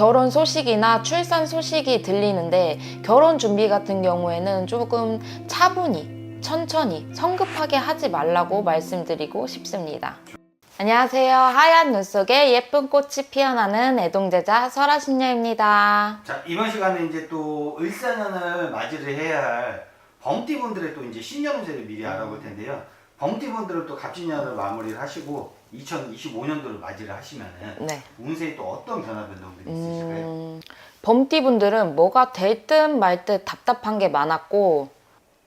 결혼 소식이나 출산 소식이 들리는데 결혼 준비 같은 경우에는 조금 차분히 천천히 성급하게 하지 말라고 말씀드리고 싶습니다. 안녕하세요. 하얀 눈 속에 예쁜 꽃이 피어나는 애동제자 설아신녀입니다. 자 이번 시간에 이제 또 을사년을 맞이를 해야 할 범띠분들의 또 이제 신년 운세를 미리 알아볼 텐데요. 범띠분들은 또 갑진년을 마무리를 하시고 2025년도를 맞이를 하시면은 네. 운세에 또 어떤 변화 변동들이 있으실까요? 음, 범띠분들은 뭐가 될 듯 말 듯 답답한 게 많았고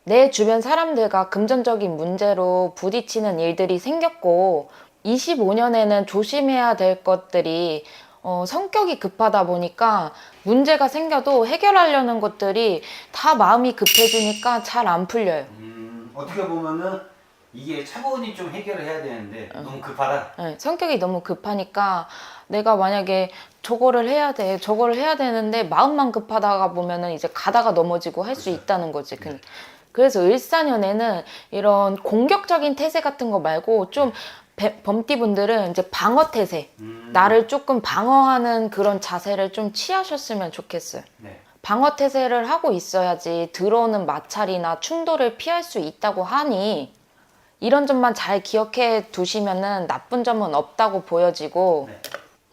내 주변 사람들과 금전적인 문제로 부딪히는 일들이 생겼고 25년에는 조심해야 될 것들이 어, 성격이 급하다 보니까 문제가 생겨도 해결하려는 것들이 다 마음이 급해지니까 잘 안 풀려요. 음, 어떻게 보면은 이게 차분히 좀 해결을 해야 되는데 너무 급하다. 네, 성격이 너무 급하니까 내가 만약에 저거를 해야 돼, 저거를 해야 되는데 마음만 급하다가 보면은 이제 가다가 넘어지고 할 수 그렇죠. 있다는 거지. 그- 그래서 일사년에는 이런 공격적인 태세 같은 거 말고 좀 배- 범띠분들은 이제 방어 태세, 음, 나를 조금 방어하는 그런 자세를 좀 취하셨으면 좋겠어요. 네. 방어 태세를 하고 있어야지 들어오는 마찰이나 충돌을 피할 수 있다고 하니 이런 점만 잘 기억해 두시면은 나쁜 점은 없다고 보여지고 네.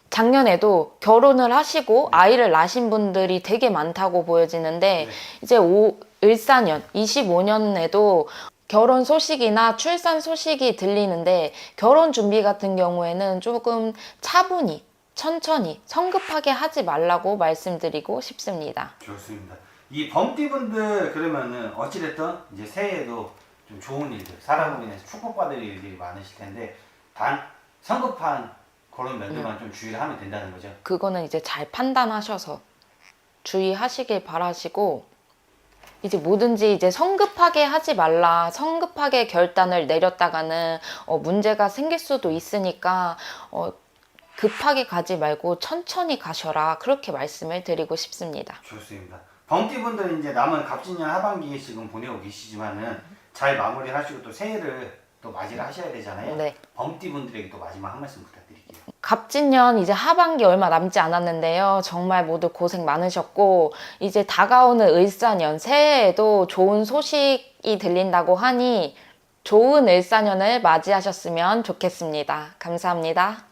작년에도 결혼을 하시고 아이를 낳으신 분들이 되게 많다고 보여지는데 네. 이제 오, 을사년 25년에도 결혼 소식이나 출산 소식이 들리는데 결혼 준비 같은 경우에는 조금 차분히 천천히 성급하게 하지 말라고 말씀드리고 싶습니다. 좋습니다. 이 범띠분들 그러면은 어찌됐든 이제 새해에도 좀 좋은 일들, 사람으로 인해서 축복받을 일들이 많으실 텐데 단 성급한 그런 면들만 좀 주의를 하면 된다는 거죠. 그거는 이제 잘 판단하셔서 주의하시길 바라시고 이제 뭐든지 이제 성급하게 하지 말라 성급하게 결단을 내렸다가는 어, 문제가 생길 수도 있으니까 어, 급하게 가지 말고 천천히 가셔라 그렇게 말씀을 드리고 싶습니다. 좋습니다. 범띠분들은 이제 남은 갑진년 하반기에 지금 보내고 계시지만은 잘 마무리를 하시고 또 새해를 또 맞이를 하셔야 되잖아요. 네. 범띠 분들에게 또 마지막 한 말씀 부탁드릴게요. 갑진년 이제 하반기 얼마 남지 않았는데요. 정말 모두 고생 많으셨고 이제 다가오는 을사년 새해에도 좋은 소식이 들린다고 하니 좋은 을사년을 맞이하셨으면 좋겠습니다. 감사합니다.